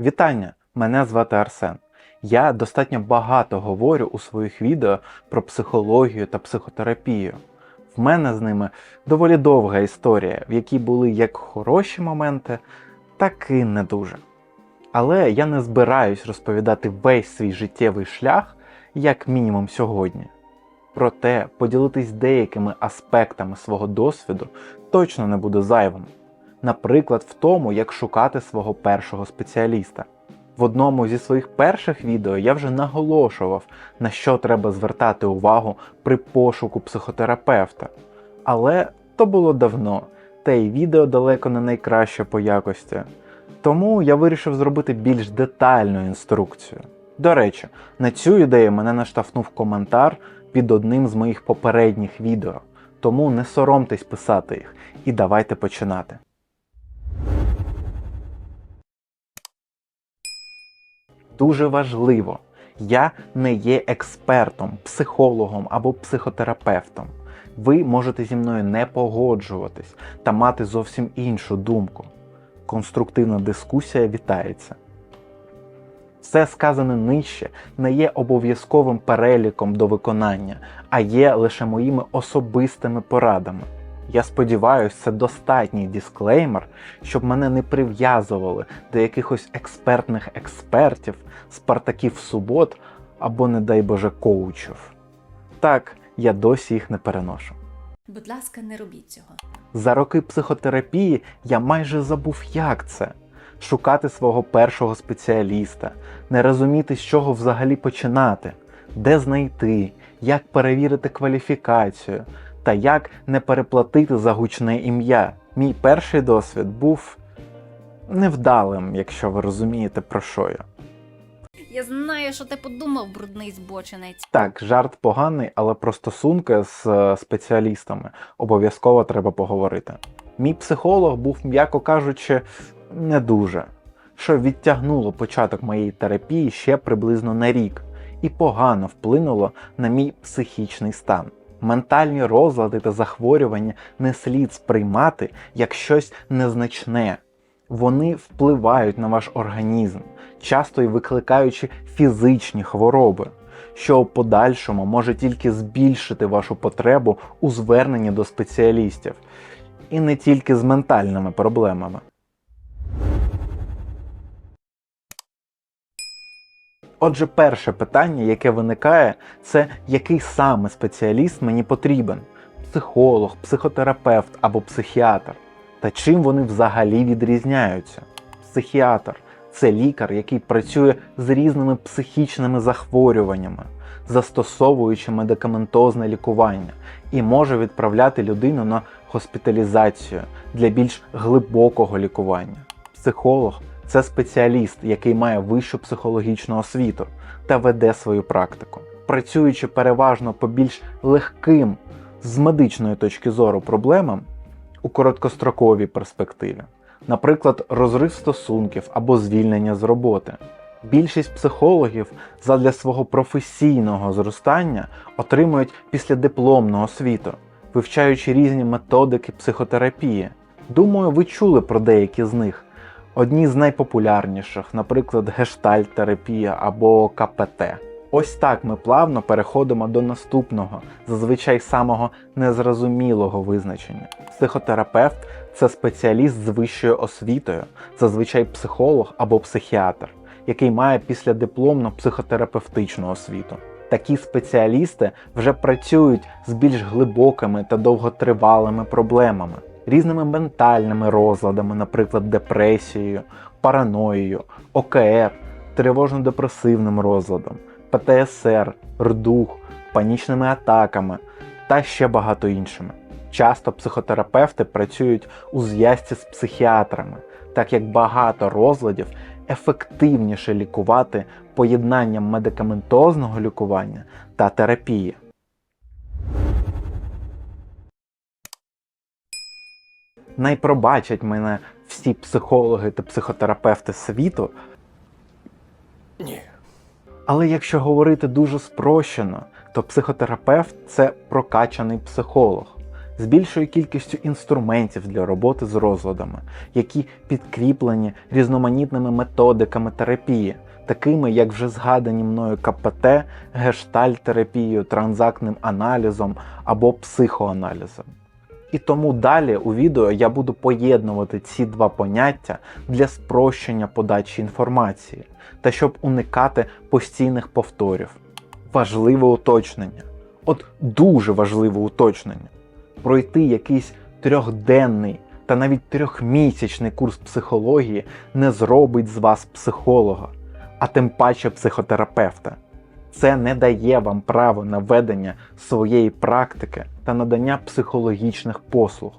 Вітання! Мене звати Арсен. Я достатньо багато говорю у своїх відео про психологію та психотерапію. В мене з ними доволі довга історія, в якій були як хороші моменти, так і не дуже. Але я не збираюсь розповідати весь свій життєвий шлях, як мінімум сьогодні. Проте поділитись деякими аспектами свого досвіду точно не буде зайвим. Наприклад, в тому, як шукати свого першого спеціаліста. В одному зі своїх перших відео я вже наголошував, на що треба звертати увагу при пошуку психотерапевта. Але то було давно, та й відео далеко не найкраще по якості. Тому я вирішив зробити більш детальну інструкцію. До речі, на цю ідею мене наштовхнув коментар під одним з моїх попередніх відео. Тому не соромтесь писати їх і давайте починати. Дуже важливо, я не є експертом, психологом або психотерапевтом. Ви можете зі мною не погоджуватись та мати зовсім іншу думку. Конструктивна дискусія вітається. Все сказане нижче не є обов'язковим переліком до виконання, а є лише моїми особистими порадами. Я сподіваюся, це достатній дисклеймер, щоб мене не прив'язували до якихось експертних експертів, спартаків субот або, не дай Боже, коучів. Так, я досі їх не переношу. Будь ласка, не робіть цього. За роки психотерапії я майже забув, як це шукати свого першого спеціаліста, не розуміти, з чого взагалі починати, де знайти, як перевірити кваліфікацію та як не переплатити за гучне ім'я. Мій перший досвід був невдалим, якщо ви розумієте, про що я. Я знаю, що ти подумав, брудний збочинець. Так, жарт поганий, але про стосунки з е, спеціалістами обов'язково треба поговорити. Мій психолог був, м'яко кажучи, не дуже, що відтягнуло початок моєї терапії ще приблизно на рік і погано вплинуло на мій психічний стан. Ментальні розлади та захворювання не слід сприймати як щось незначне. Вони впливають на ваш організм, часто й викликаючи фізичні хвороби, що у подальшому може тільки збільшити вашу потребу у зверненні до спеціалістів, і не тільки з ментальними проблемами. Отже, перше питання, яке виникає, це який саме спеціаліст мені потрібен: психолог, психотерапевт або психіатр. Та чим вони взагалі відрізняються? Психіатр це лікар, який працює з різними психічними захворюваннями, застосовуючи медикаментозне лікування, і може відправляти людину на госпіталізацію для більш глибокого лікування. Психолог це спеціаліст, який має вищу психологічну освіту та веде свою практику, працюючи переважно по більш легким з медичної точки зору проблемам у короткостроковій перспективі, наприклад, розрив стосунків або звільнення з роботи. Більшість психологів задля свого професійного зростання отримують післядипломну освіту, вивчаючи різні методики психотерапії. Думаю, ви чули про деякі з них. Одні з найпопулярніших, наприклад, гештальт-терапія або КПТ. Ось так ми плавно переходимо до наступного, зазвичай самого незрозумілого визначення. Психотерапевт це спеціаліст з вищою освітою, зазвичай психолог або психіатр, який має післядипломну психотерапевтичну освіту. Такі спеціалісти вже працюють з більш глибокими та довготривалими проблемами, різними ментальними розладами, наприклад, депресією, параноєю, ОКР, тривожно-депресивним розладом, ПТСР, РДУХ, панічними атаками та ще багато іншими. Часто психотерапевти працюють у зв'язці з психіатрами, так як багато розладів ефективніше лікувати поєднанням медикаментозного лікування та терапії. Найпробачать мене всі психологи та психотерапевти світу, Ні. але якщо говорити дуже спрощено, то психотерапевт це прокачаний психолог. з більшою кількістю інструментів для роботи з розладами, які підкріплені різноманітними методиками терапії, такими як вже згадані мною КПТ, гештальт-терапією, транзактним аналізом або психоаналізом. І тому далі у відео я буду поєднувати ці два поняття для спрощення подачі інформації та щоб уникати постійних повторів. Важливе уточнення. От дуже важливе уточнення. Пройти якийсь трьохденний та навіть трьохмісячний курс психології не зробить з вас психолога, а тим паче психотерапевта. Це не дає вам право на ведення своєї практики та надання психологічних послуг.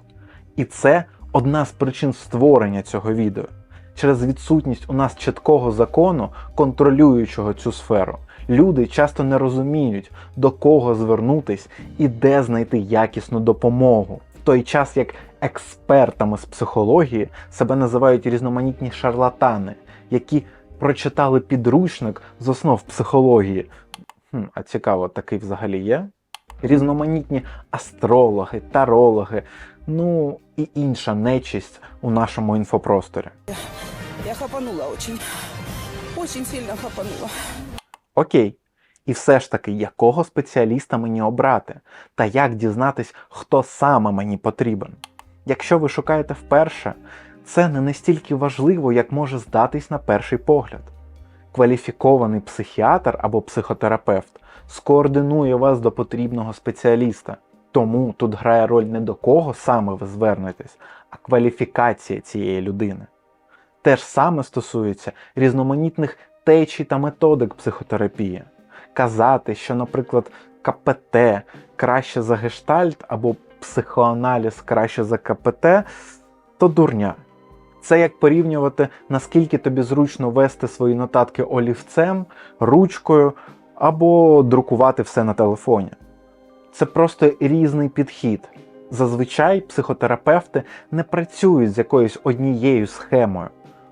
І це одна з причин створення цього відео. Через відсутність у нас чіткого закону, контролюючого цю сферу, люди часто не розуміють, до кого звернутись і де знайти якісну допомогу. В той час як експертами з психології себе називають різноманітні шарлатани, які прочитали підручник з основ психології. Хм, а цікаво, такий взагалі є? Різноманітні астрологи, тарологи, ну і інша нечисть у нашому інфопросторі. Я хапанула очень. Очень сильно хапанула. Окей. І все ж таки, якого спеціаліста мені обрати, та як дізнатись, хто саме мені потрібен. Якщо ви шукаєте вперше, це не настільки важливо, як може здатись на перший погляд. Кваліфікований психіатр або психотерапевт скоординує вас до потрібного спеціаліста. Тому тут грає роль не до кого саме ви звернетесь, а кваліфікація цієї людини. Те ж саме стосується різноманітних течій та методик психотерапії. Казати, що, наприклад, КПТ краще за гештальт або психоаналіз краще за КПТ, то дурня. Це як порівнювати, наскільки тобі зручно вести свої нотатки олівцем, ручкою або друкувати все на телефоні. Це просто різний підхід. Зазвичай психотерапевти не працюють з якоюсь однією схемою.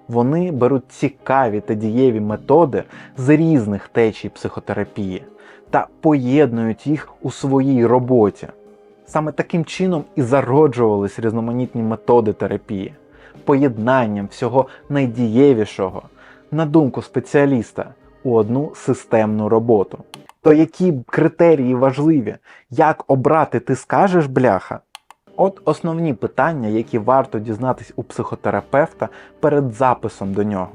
Вони беруть цікаві та дієві методи з різних течій психотерапії та поєднують їх у своїй роботі. Саме таким чином і зароджувались різноманітні методи терапії, поєднанням всього найдієвішого, на думку спеціаліста, у одну системну роботу. То які критерії важливі? Як обрати ти скажеш бляха? От основні питання, які варто дізнатись у психотерапевта перед записом до нього.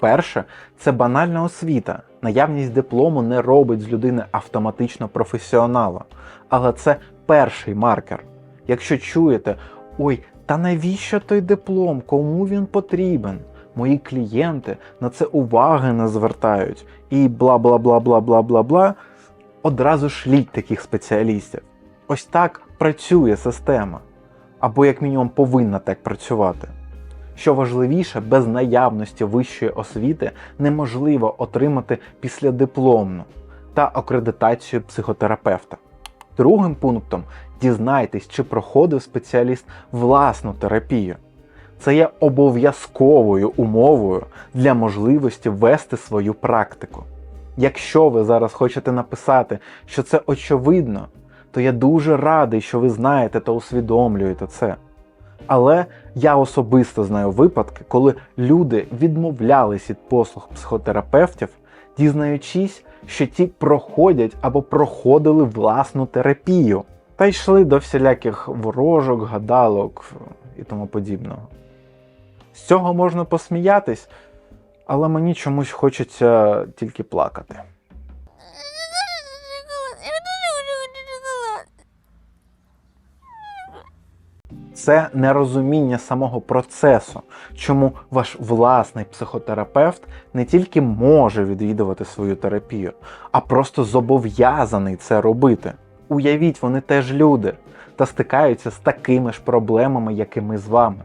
Перше, це банальна освіта. Наявність диплому не робить з людини автоматично професіонала. Але це перший маркер. Якщо чуєте, ой, та навіщо той диплом? Кому він потрібен? Мої клієнти на це уваги не звертають і бла бла бла бла бла бла бла. Одразу шліть таких спеціалістів. Ось так працює система. Або як мінімум повинна так працювати. Що важливіше, без наявності вищої освіти неможливо отримати післядипломну та акредитацію психотерапевта. Другим пунктом дізнайтесь, чи проходив спеціаліст власну терапію. Це є обов'язковою умовою для можливості вести свою практику. Якщо ви зараз хочете написати, що це очевидно, то я дуже радий, що ви знаєте та усвідомлюєте це. Але я особисто знаю випадки, коли люди відмовлялись від послуг психотерапевтів, дізнаючись, що ті проходять або проходили власну терапію, та йшли до всіляких ворожок, гадалок і тому подібного. З цього можна посміятись, але мені чомусь хочеться тільки плакати. Це нерозуміння самого процесу, чому ваш власний психотерапевт не тільки може відвідувати свою терапію, а просто зобов'язаний це робити. Уявіть, вони теж люди та стикаються з такими ж проблемами, як і ми з вами.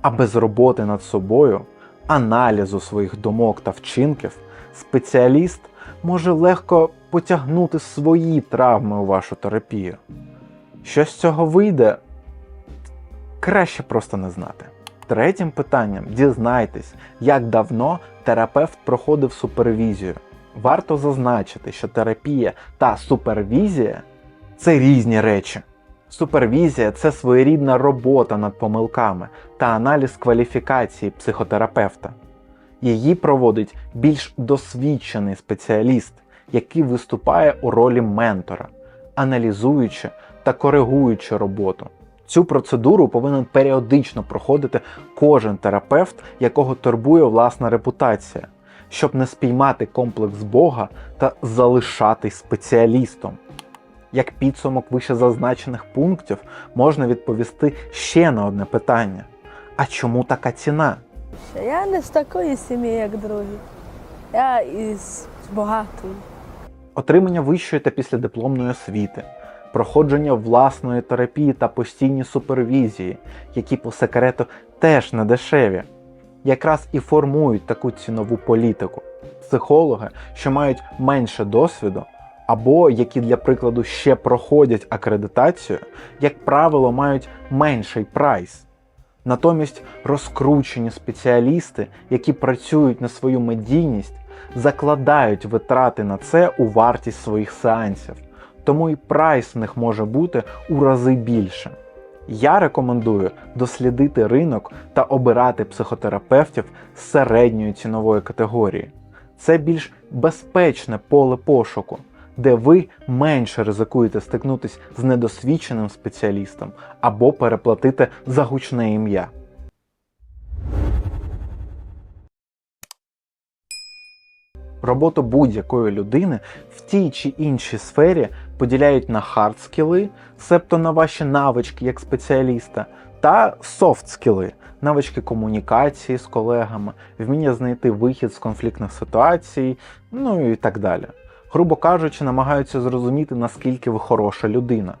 А без роботи над собою, аналізу своїх думок та вчинків, спеціаліст може легко потягнути свої травми у вашу терапію. Що з цього вийде, краще просто не знати. Третім питанням дізнайтесь, як давно терапевт проходив супервізію. Варто зазначити, що терапія та супервізія це різні речі. Супервізія це своєрідна робота над помилками та аналіз кваліфікації психотерапевта. Її проводить більш досвідчений спеціаліст, який виступає у ролі ментора, аналізуючи та коригуючи роботу. Цю процедуру повинен періодично проходити кожен терапевт, якого турбує власна репутація, щоб не спіймати комплекс Бога та залишатись спеціалістом. Як підсумок вищезазначених пунктів можна відповісти ще на одне питання: а чому така ціна? Я не з такої сім'ї, як другі. Я із багатої. Отримання вищої та післядипломної освіти, проходження власної терапії та постійні супервізії, які по секрету теж не дешеві, якраз і формують таку цінову політику. Психологи, що мають менше досвіду, або які, для прикладу, ще проходять акредитацію, як правило, мають менший прайс. Натомість розкручені спеціалісти, які працюють на свою медійність, закладають витрати на це у вартість своїх сеансів, тому і прайс в них може бути у рази більше. Я рекомендую дослідити ринок та обирати психотерапевтів середньої цінової категорії. Це більш безпечне поле пошуку, де ви менше ризикуєте стикнутися з недосвідченим спеціалістом або переплатити за гучне ім'я. Роботу будь-якої людини в тій чи іншій сфері поділяють на хард-скіли, себто на ваші навички як спеціаліста, та софт-скіли, навички комунікації з колегами, вміння знайти вихід з конфліктних ситуацій, ну і так далі. Грубо кажучи, намагаються зрозуміти, наскільки ви хороша людина.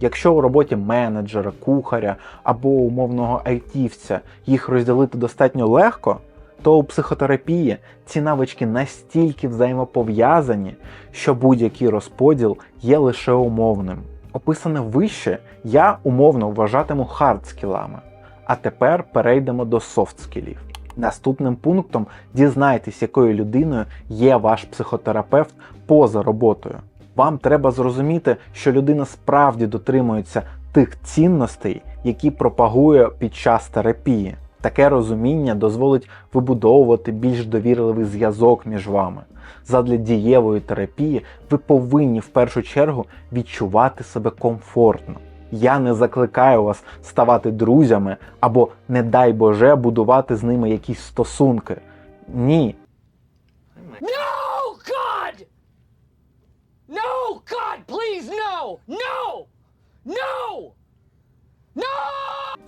Якщо у роботі менеджера, кухаря або умовного айтівця їх розділити достатньо легко, то у психотерапії ці навички настільки взаємопов'язані, що будь-який розподіл є лише умовним. Описане вище я умовно вважатиму хардскілами. А тепер перейдемо до софтскілів. Наступним пунктом дізнайтесь, якою людиною є ваш психотерапевт поза роботою. Вам треба зрозуміти, що людина справді дотримується тих цінностей, які пропагує під час терапії. Таке розуміння дозволить вибудовувати більш довірливий зв'язок між вами. Задля дієвої терапії ви повинні в першу чергу відчувати себе комфортно. Я не закликаю вас ставати друзями або, не дай Боже, будувати з ними якісь стосунки. Ні, No, God! No, God, please, no! No! No!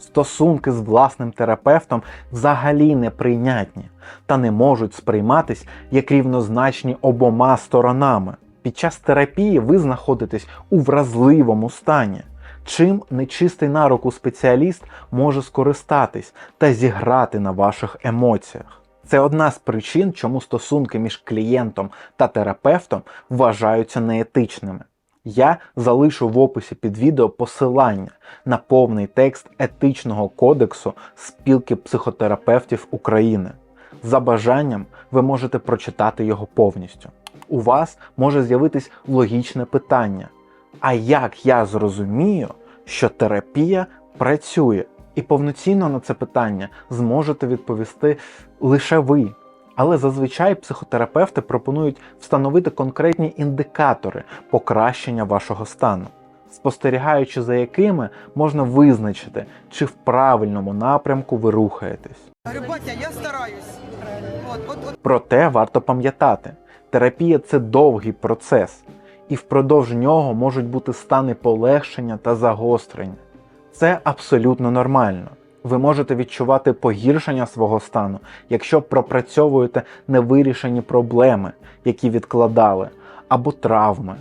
Стосунки з власним терапевтом взагалі неприйнятні та не можуть сприйматись як рівнозначні обома сторонами. Під час терапії ви знаходитесь у вразливому стані, чим нечистий на руку спеціаліст може скористатись та зіграти на ваших емоціях. Це одна з причин, чому стосунки між клієнтом та терапевтом вважаються неетичними. Я залишу в описі під відео посилання на повний текст етичного кодексу спілки психотерапевтів України. За бажанням ви можете прочитати його повністю. У вас може з'явитись логічне питання: а як я зрозумію, що терапія працює? І повноцінно на це питання зможете відповісти лише ви. Але зазвичай психотерапевти пропонують встановити конкретні індикатори покращення вашого стану, спостерігаючи за якими можна визначити, чи в правильному напрямку ви рухаєтесь. Говорю, я стараюсь. Проте варто пам'ятати, терапія це довгий процес, і впродовж нього можуть бути стани полегшення та загострення. Це абсолютно нормально. Ви можете відчувати погіршення свого стану, якщо пропрацьовуєте невирішені проблеми, які відкладали, або травми.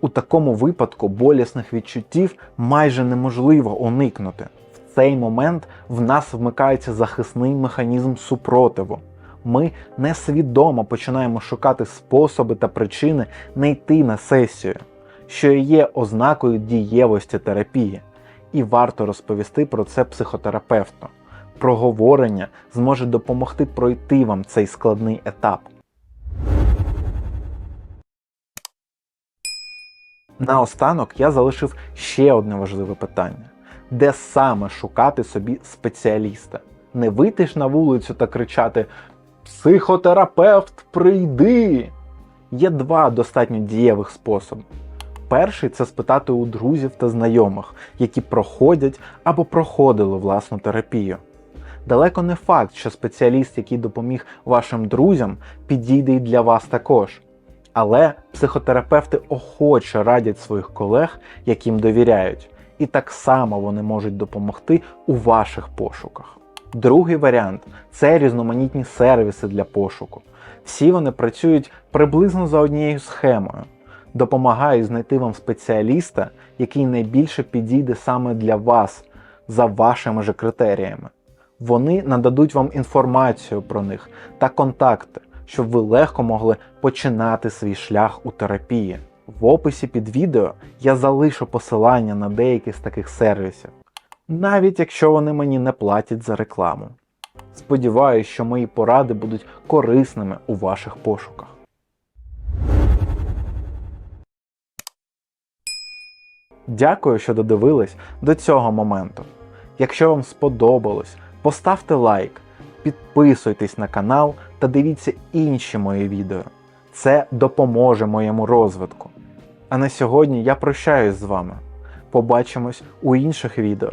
У такому випадку болісних відчуттів майже неможливо уникнути. В цей момент в нас вмикається захисний механізм супротиву. Ми несвідомо починаємо шукати способи та причини не йти на сесію, що є ознакою дієвості терапії і варто розповісти про це психотерапевту. Проговорення зможе допомогти пройти вам цей складний етап. Наостанок я залишив ще одне важливе питання: де саме шукати собі спеціаліста? Не вийти ж на вулицю та кричати Психотерапевт, прийди! Є два достатньо дієвих способи. Перший це спитати у друзів та знайомих, які проходять або проходили власну терапію. Далеко не факт, що спеціаліст, який допоміг вашим друзям, підійде і для вас також. Але психотерапевти охоче радять своїх колег, яким довіряють, і так само вони можуть допомогти у ваших пошуках. Другий варіант це різноманітні сервіси для пошуку. Всі вони працюють приблизно за однією схемою. Допомагають знайти вам спеціаліста, який найбільше підійде саме для вас за вашими же критеріями. Вони нададуть вам інформацію про них та контакти, щоб ви легко могли починати свій шлях у терапії. В описі під відео я залишу посилання на деякі з таких сервісів, навіть якщо вони мені не платять за рекламу. Сподіваюсь, що мої поради будуть корисними у ваших пошуках. Дякую, що додивились до цього моменту. Якщо вам сподобалось, поставте лайк, підписуйтесь на канал та дивіться інші мої відео. Це допоможе моєму розвитку. А на сьогодні я прощаюсь з вами. Побачимось у інших відео.